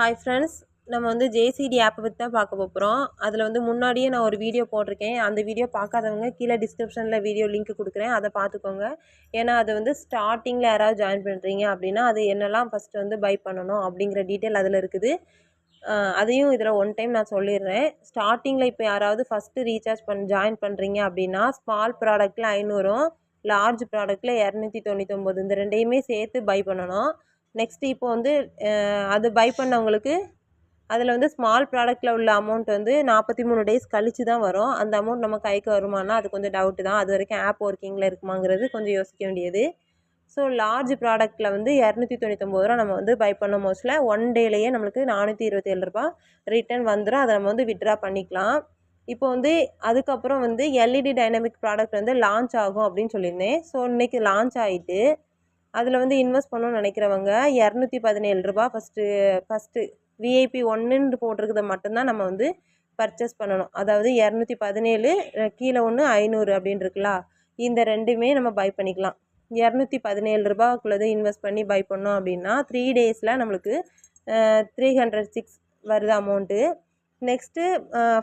Hi friends நம்ம வந்து JCD ஆப்பை பற்றி தான் பார்க்க போகிறோம் அதில் வந்து முன்னாடியே நான் ஒரு வீடியோ போட்டிருக்கேன். அந்த வீடியோ பார்க்காதவங்க கீழே டிஸ்கிரிப்ஷனில் வீடியோ லிங்க் கொடுக்குறேன். அதை பார்த்துக்கோங்க. ஏன்னா அது வந்து ஸ்டார்டிங்கில் யாராவது ஜாயின் பண்ணுறீங்க அப்படின்னா அது என்னெல்லாம் ஃபஸ்ட்டு வந்து பை பண்ணணும் அப்படிங்கிற டீட்டெயில் அதில் இருக்குது. அதையும் இதில் ஒன் டைம் நான் சொல்லிடுறேன். ஸ்டார்டிங்கில் இப்போ யாராவது ஃபஸ்ட்டு ரீசார்ஜ் பண் ஜாயின் பண்ணுறீங்க அப்படின்னா ஸ்மால் ப்ராடக்ட்டில் ஐநூறும் லார்ஜ் ப்ராடக்ட்டில் இரநூத்தி தொண்ணூத்தொம்பது இந்த ரெண்டையுமே சேர்த்து பை பண்ணணும். நெக்ஸ்ட்டு இப்போ வந்து அது பை பண்ணவங்களுக்கு அதில் வந்து ஸ்மால் ப்ராடக்ட்டில் உள்ள அமௌண்ட் வந்து நாற்பத்தி மூணு டேஸ் கழித்து தான் வரும். அந்த அமௌண்ட் நம்ம கைக்கு வருமானா அது கொஞ்சம் டவுட்டு தான். அது வரைக்கும் ஆப் ஒர்க்கிங்கில் இருக்குமாங்கிறது கொஞ்சம் யோசிக்க வேண்டியது. ஸோ லார்ஜ் ப்ராடக்ட்டில் வந்து இரநூத்தி தொண்ணூத்தொம்பது ரூபா நம்ம வந்து பை பண்ண மோஸ்ட்டில் ஒன் டேலேயே நம்மளுக்கு நானூற்றி இருபத்தேழு ரூபா ரிட்டர்ன் வந்துடும் அதை நம்ம வந்து விட்ரா பண்ணிக்கலாம். இப்போ வந்து அதுக்கப்புறம் வந்து எல்இடி டைனமிக் ப்ராடக்ட் வந்து லான்ச் ஆகும் அப்படின்னு சொல்லியிருந்தேன். ஸோ இன்றைக்கி லான்ச் ஆகிட்டு அதில் வந்து இன்வெஸ்ட் பண்ணணும்னு நினைக்கிறவங்க இரநூத்தி பதினேழு ரூபா ஃபஸ்ட்டு ஃபஸ்ட்டு விஐபி ஒன்றுன்னு போட்டிருக்கிறத மட்டும்தான் நம்ம வந்து பர்ச்சேஸ் பண்ணணும். அதாவது இரநூத்தி பதினேழு கீழே ஒன்று ஐநூறு அப்படின்னு இருக்குல்ல இந்த ரெண்டுமே நம்ம பை பண்ணிக்கலாம். இரநூத்தி பதினேழு ரூபாக்குள்ளது இன்வெஸ்ட் பண்ணி பை பண்ணோம் அப்படின்னா த்ரீ டேஸில் நம்மளுக்கு த்ரீ ஹண்ட்ரட் சிக்ஸ் வருது amount next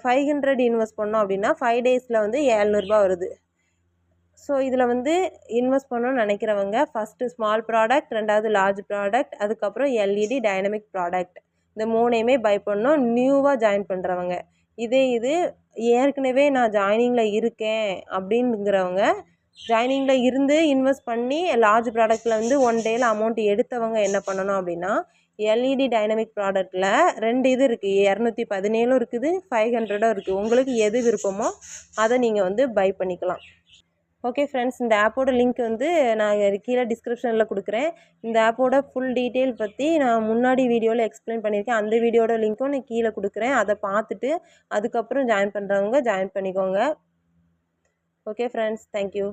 five hundred invest பண்ணோம் அப்படின்னா ஃபைவ் டேஸில் வந்து ஏழ்நூறுபா வருது. ஸோ இதில் வந்து இன்வெஸ்ட் பண்ணணும்னு நினைக்கிறவங்க ஃபஸ்ட்டு ஸ்மால் ப்ராடக்ட் ரெண்டாவது லார்ஜ் ப்ராடக்ட் அதுக்கப்புறம் எல்இடி டைனமிக் ப்ராடக்ட் இந்த மூணையுமே பை பண்ணணும். நியூவாக ஜாயின் பண்ணுறவங்க இதே இது ஏற்கனவே நான் ஜாயினிங்கில் இருக்கேன் அப்படிங்கிறவங்க ஜாயினிங்கில் இருந்து இன்வெஸ்ட் பண்ணி லார்ஜ் ப்ராடக்ட்டில் வந்து ஒன் டேயில் அமௌண்ட் எடுத்தவங்க என்ன பண்ணணும் அப்படின்னா எல்இடி டைனமிக் ப்ராடக்ட்டில் ரெண்டு இது இருக்குது இரநூத்தி பதினேழும் இருக்குது ஃபைவ் ஹண்ட்ரடும் இருக்குது உங்களுக்கு எது விருப்பமோ அதை நீங்கள் வந்து பை பண்ணிக்கலாம். ஓகே ஃப்ரெண்ட்ஸ் இந்த ஆப்போட லிங்க் வந்து நான் கீழே டிஸ்கிரிப்ஷனில் கொடுக்குறேன். இந்த ஆப்போட ஃபுல் டீட்டெயில் பற்றி நான் முன்னாடி வீடியோவில் எக்ஸ்பிளைன் பண்ணியிருக்கேன். அந்த வீடியோட லிங்க்கும் நான் கீழே கொடுக்குறேன். அதை பார்த்துட்டு அதுக்கப்புறம் ஜாயின் பண்ணுறவங்க ஜாயின் பண்ணிக்கோங்க. Okay friends thank you